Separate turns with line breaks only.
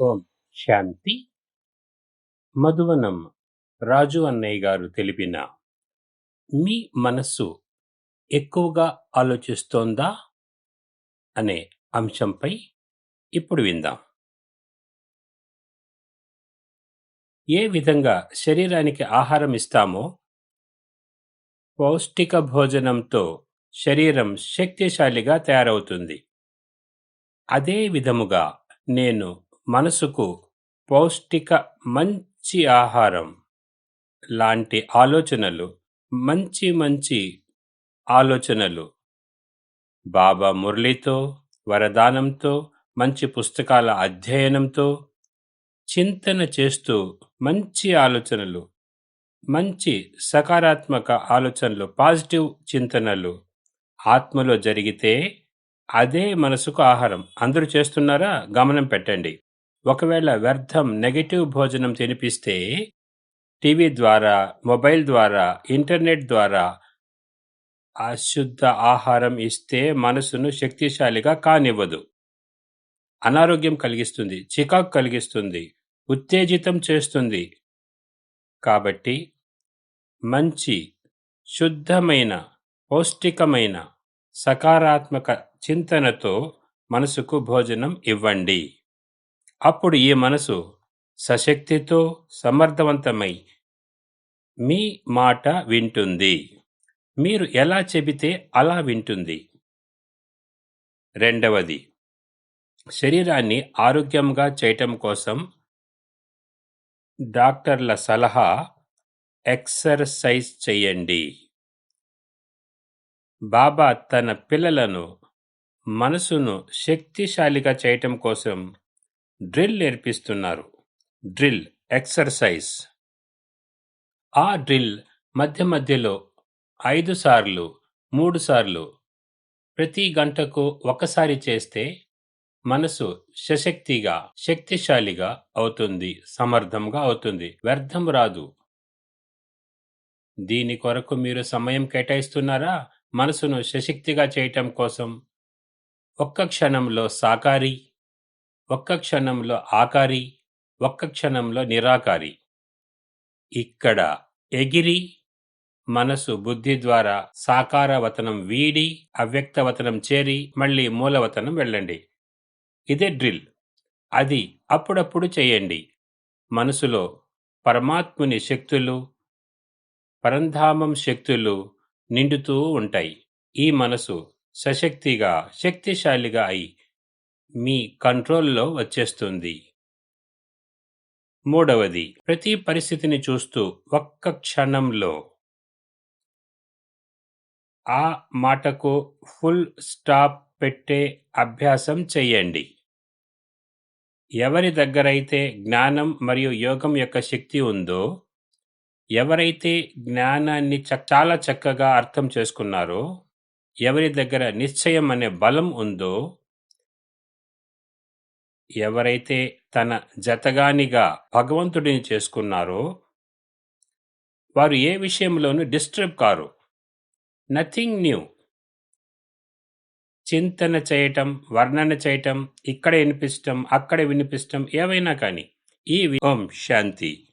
ఓం శాంతి. మధువనం రాజు అన్నయ్య గారు తెలిపిన మీ మనస్సు ఎక్కువగా ఆలోచిస్తోందా అనే అంశంపై ఇప్పుడు విందాం. ఏ విధంగా శరీరానికి ఆహారం ఇస్తామో పౌష్టిక భోజనంతో శరీరం శక్తిశాలిగా తయారవుతుంది. అదే విధముగా నేను మనసుకు పౌష్టిక మంచి ఆహారం లాంటి ఆలోచనలు మంచి మంచి ఆలోచనలు. బాబా మురళితో వరదానంతో మంచి పుస్తకాల అధ్యయనంతో చింతన చేస్తూ మంచి ఆలోచనలు మంచి సకారాత్మక ఆలోచనలు పాజిటివ్ చింతనలు. ఆత్మలో జరిగితే అదే మనసుకు ఆహారం. అందరూ చేస్తున్నారా? గమనం పెట్టండి. ఒకవేళ వ్యర్థం నెగటివ్ భోజనం తినిపిస్తే టీవీ ద్వారా మొబైల్ ద్వారా ఇంటర్నెట్ ద్వారా అశుద్ధ ఆహారం ఇస్తే మనసును శక్తిశాలిగా కానివ్వదు. అనారోగ్యం కలిగిస్తుంది చికాకు కలిగిస్తుంది ఉత్తేజితం చేస్తుంది. కాబట్టి మంచి శుద్ధమైన పౌష్టికమైన సకారాత్మక చింతనతో మనసుకు భోజనం ఇవ్వండి. అప్పుడు ఈ మనసు సశక్తితో సమర్థవంతమై మీ మాట వింటుంది. మీరు ఎలా చెబితే అలా వింటుంది. రెండవది శరీరాన్ని ఆరోగ్యంగా చేయటం కోసం డాక్టర్ల సలహా ఎక్సర్సైజ్ చేయండి. బాబా తన పిల్లలను మనసును శక్తిశాలిగా చేయటం కోసం డ్రిల్ నేర్పిస్తున్నారు. Drill exercise. ఆ డ్రిల్ మధ్య మధ్యలో ఐదు సార్లు మూడు సార్లు ప్రతి గంటకు ఒకసారి చేస్తే మనసు సశక్తిగా శక్తిశాలిగా అవుతుంది సమర్థంగా అవుతుంది వ్యర్థం రాదు. దీని కొరకు మీరు సమయం కేటాయిస్తున్నారా? మనసును సశక్తిగా చేయటం కోసం ఒక్క క్షణంలో సాకారి ఒక్క క్షణంలో ఆకారి ఒక్క క్షణంలో నిరాకారి. ఇక్కడ ఎగిరి మనసు బుద్ధి ద్వారా సాకారవతనం వీడి అవ్యక్తవతనం చేరి మళ్ళీ మూలవతనం వెళ్ళండి. ఇదే డ్రిల్. అది అప్పుడప్పుడు చేయండి. మనసులో పరమాత్ముని శక్తులు పరంధామం శక్తులు నిండుతూ ఉంటాయి. ఈ మనసు సశక్తిగా శక్తిశాలిగా అయి మీ కంట్రోల్లో వచ్చేస్తుంది. మూడవది ప్రతి పరిస్థితిని చూస్తూ ఒక్క క్షణంలో ఆ మాటకు ఫుల్ స్టాప్ పెట్టే అభ్యాసం చెయ్యండి ఎవరి దగ్గరైతే జ్ఞానం మరియు యోగం యొక్క శక్తి ఉందో ఎవరైతే జ్ఞానాన్ని చాలా చక్కగా అర్థం చేసుకున్నారో ఎవరి దగ్గర నిశ్చయం అనే బలం ఉందో ఎవరైతే తన జతగానిగా భగవంతుడిని చేసుకున్నారో వారు ఏ విషయంలోనూ డిస్టర్బ్ కారు. Nothing new. చింతన చేయటం వర్ణన చేయటం ఇక్కడ వినిపించటం అక్కడ వినిపించటం ఏవైనా కానీ ఈ ఓం శాంతి.